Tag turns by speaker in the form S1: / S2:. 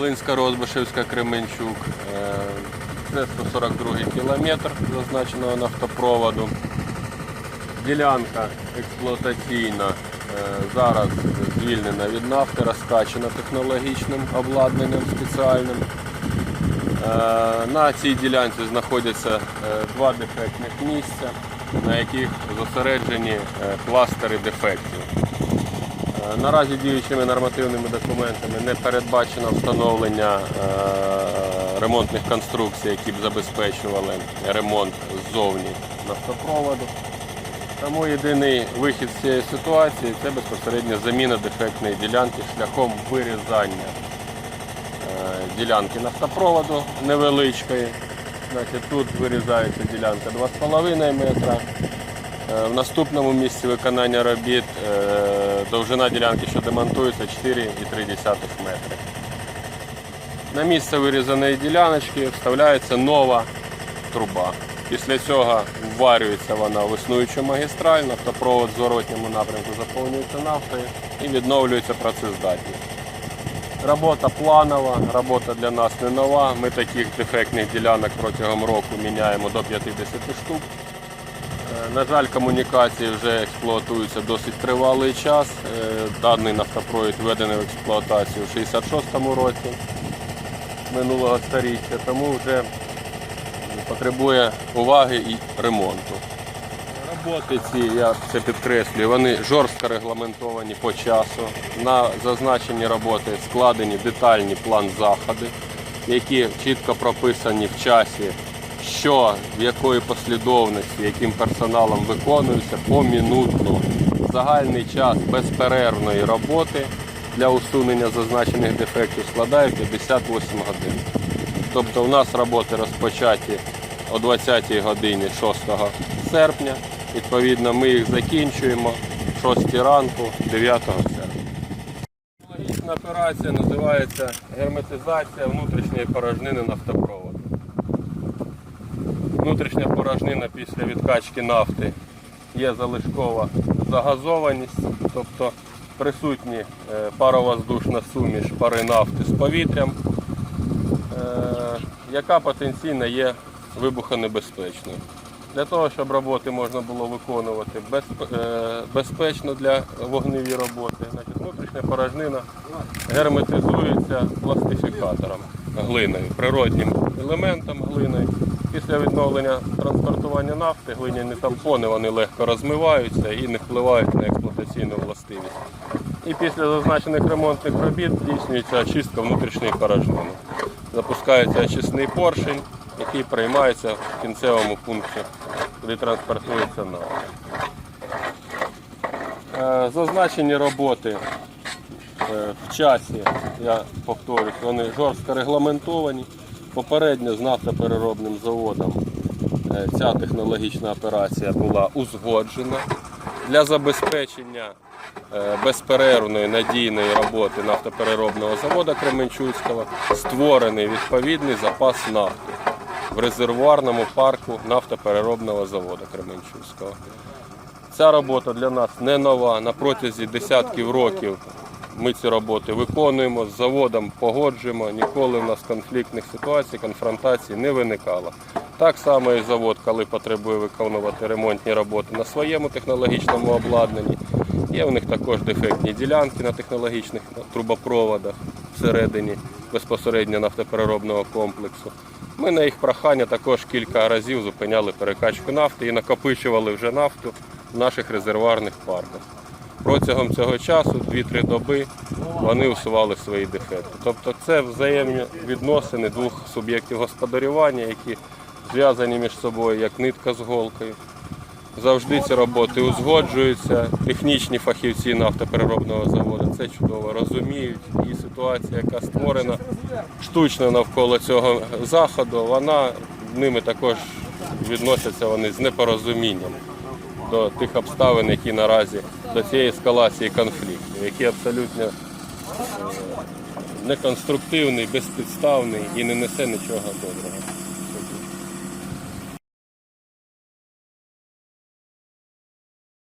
S1: Глинська Розбишевська Кременчук. Е, Це 142 кілометр зазначеного нафтопроводу. Ділянка експлуатаційна е, зараз звільнена від нафти, розкачана технологічним обладнанням спеціальним. Е, На цій ділянці знаходяться два дефектних місця, на яких зосереджені кластери дефектів. Е, Наразі діючими нормативними документами не передбачено встановлення е, ремонтних конструкцій, які б забезпечували ремонт ззовні нафтопроводу. Тому єдиний вихід з цієї ситуації це безпосередньо заміна дефектної ділянки шляхом вирізання е, ділянки нафтопроводу невеличкої. Значить, тут вирізається ділянка 2,5 метра. В наступному місці виконання робіт довжина ділянки, що демонтується, 4,3 метри. На місце вирізаної діляночки вставляється нова труба. Після цього вварюється вона в існуючу магістраль, нафтопровод в зворотньому напрямку заповнюється нафтою і відновлюється працездатність. Робота планова, робота для нас не нова. Ми таких дефектних ділянок протягом року міняємо до 50 штук. Е, На жаль, комунікації вже експлуатуються досить тривалий час. Е, Даний нафтопровід введений в експлуатацію у 66-му році минулого століття, тому вже потребує уваги і ремонту. Роботи ці, я це підкреслюю, вони жорстко регламентовані по часу. На зазначені роботи складені детальні план заходи, які чітко прописані в часі, що в якої послідовності, яким персоналом виконується помінутно. Загальний час безперервної роботи для усунення зазначених дефектів складає 58 годин. Тобто у нас роботи розпочаті о 20 годині 6 серпня. Відповідно, ми їх закінчуємо 6 ранку 9 серпня. Технологічна операція називається герметизація внутрішньої порожнини нафтопроводу. Внутрішня порожнина після відкачки нафти є залишкова загазованість, тобто присутні е, паровоздушна суміш пари нафти з повітрям, е, яка потенційно є вибухонебезпечною. Для того, щоб роботи можна було виконувати е, безпечно для вогневі роботи, значить, внутрішня порожнина герметизується пластифікатором глиною, природнім елементом глиною. Після відновлення транспортування нафти глиняні тампони вони легко розмиваються і не впливають на експлуатаційну властивість. І після зазначених ремонтних робіт здійснюється очистка внутрішньої порожнини. Запускається очисний поршень, який приймається в кінцевому пункті, куди транспортується нафта. Е, Зазначені роботи в часі, я повторюсь, вони жорстко регламентовані. Попередньо з нафтопереробним заводом е, ця технологічна операція була узгоджена для забезпечення е, безперервної надійної роботи нафтопереробного заводу Кременчуцького створений відповідний запас нафти в резервуарному парку нафтопереробного заводу Кременчуцького. Ця робота для нас не нова. На протязі десятків років ми ці роботи виконуємо, з заводом погоджуємо. Ніколи в нас конфліктних ситуацій, конфронтацій не виникало. Так само і завод, коли потребує виконувати ремонтні роботи на своєму технологічному обладнанні. Є у них також дефектні ділянки на технологічних трубопроводах всередині безпосередньо нафтопереробного комплексу. Ми на їх прохання також кілька разів зупиняли перекачку нафти і накопичували вже нафту в наших резервуарних парках. Протягом цього часу, 2-3 доби, вони усували свої дефекти. Тобто це взаємні відносини двох суб'єктів господарювання, які зв'язані між собою як нитка з голкою. Завжди ці роботи узгоджуються. Технічні фахівці нафтопереробного заводу це чудово розуміють. І ситуація, яка створена штучно навколо цього заходу, вона ними також відносяться вони з непорозумінням до тих обставин, які наразі до цієї ескалації конфлікту, які абсолютно е, неконструктивний, безпідставний і не несе нічого доброго.